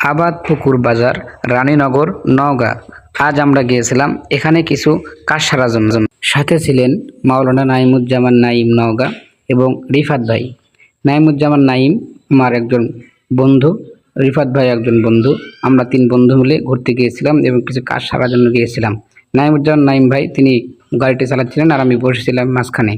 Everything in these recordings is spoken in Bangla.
আবাদ পুকুর বাজার, রানীনগর, নওগাঁ। আজ আমরা গিয়েছিলাম এখানে কিছু সারার সাথে ছিলেন মাওলানা নাইমুজ্জামান নাইম নওগাঁ এবং রিফাত ভাই। নাইমুজ্জামান নাইম আমার একজন বন্ধু, রিফাত ভাই একজন বন্ধু। আমরা তিন বন্ধু মিলে ঘুরতে গিয়েছিলাম এবং কিছু কাজ সারার জন্য গিয়েছিলাম। নাইমুজ্জামান নাইম ভাই, তিনি গাড়িটি চালাচ্ছিলেন আর আমি বসেছিলাম মাঝখানে।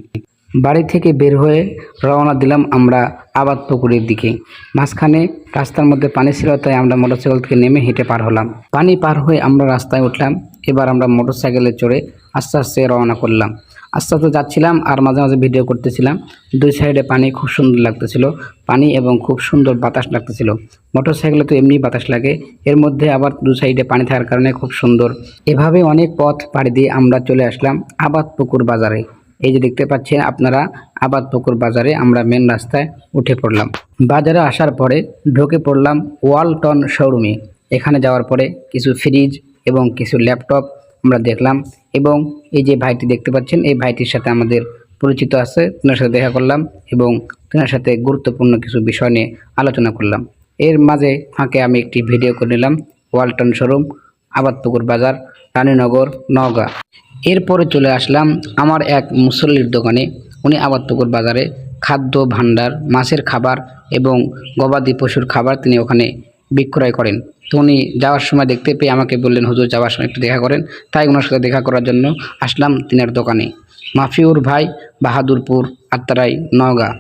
বাড়ি থেকে বের হয়ে রওনা দিলাম আমরা আবাদ পুকুরের দিকে। মাঝখানে রাস্তার মধ্যে পানি ছিল, তাই আমরা মোটরসাইকেল থেকে নেমে হেঁটে পার হলাম। পানি পার হয়ে আমরা রাস্তায় উঠলাম। এবার আমরা মোটরসাইকেলে চড়ে আস্তে আস্তে রওনা করলাম। আস্তে আস্তে যাচ্ছিলাম আর মাঝে মাঝে ভিডিও করতেছিলাম। দুই সাইডে পানি খুব সুন্দর লাগতেছিল। পানি এবং খুব সুন্দর বাতাস লাগতেছিল। মোটরসাইকেলে তো এমনি বাতাস লাগে। এর মধ্যে আবার দু সাইডে পানি থাকার কারণে খুব সুন্দর। এভাবে অনেক পথ পাড়ি দিয়ে আমরা চলে আসলাম আবাদ পুকুর বাজারে। এই যে দেখতে পাচ্ছেন আপনারা আবাদ পুকুর বাজারে আমরা মেন রাস্তায় উঠে পড়লাম। বাজারে আসার পরে ঢুকে পড়লাম ওয়ালটন শোরুমে এখানে যাওয়ার পরে কিছু ফ্রিজ এবং কিছু ল্যাপটপ আমরা দেখলাম এবং এই যে ভাইটি দেখতে পাচ্ছেন, এই ভাইটির সাথে আমাদের পরিচিত আছে। তেনার সাথে দেখা করলাম এবং তেনার সাথে গুরুত্বপূর্ণ কিছু বিষয় নিয়ে আলোচনা করলাম। এর মাঝে ফাঁকে আমি একটি ভিডিও করে নিলাম, ওয়ালটন শোরুম আবাদপুকুর বাজার, রানীনগর, নওগাঁ। এরপরে চলে আসলাম আমার এক মুসল্লির দোকানে। উনি আবাদপুকুর বাজারে খাদ্য ভাণ্ডার, মাছের খাবার এবং গবাদি পশুর খাবার তিনি ওখানে বিক্রয় করেন। তো উনি যাওয়ার সময় দেখতে পেয়ে আমাকে বললেন, হুজুর, যাওয়ার সময় একটু দেখা করেন। তাই ওনার সাথে দেখা করার জন্য আসলাম তিনার দোকানে। মাফিউর ভাই, বাহাদুরপুর আত্মারাই নওগাঁ।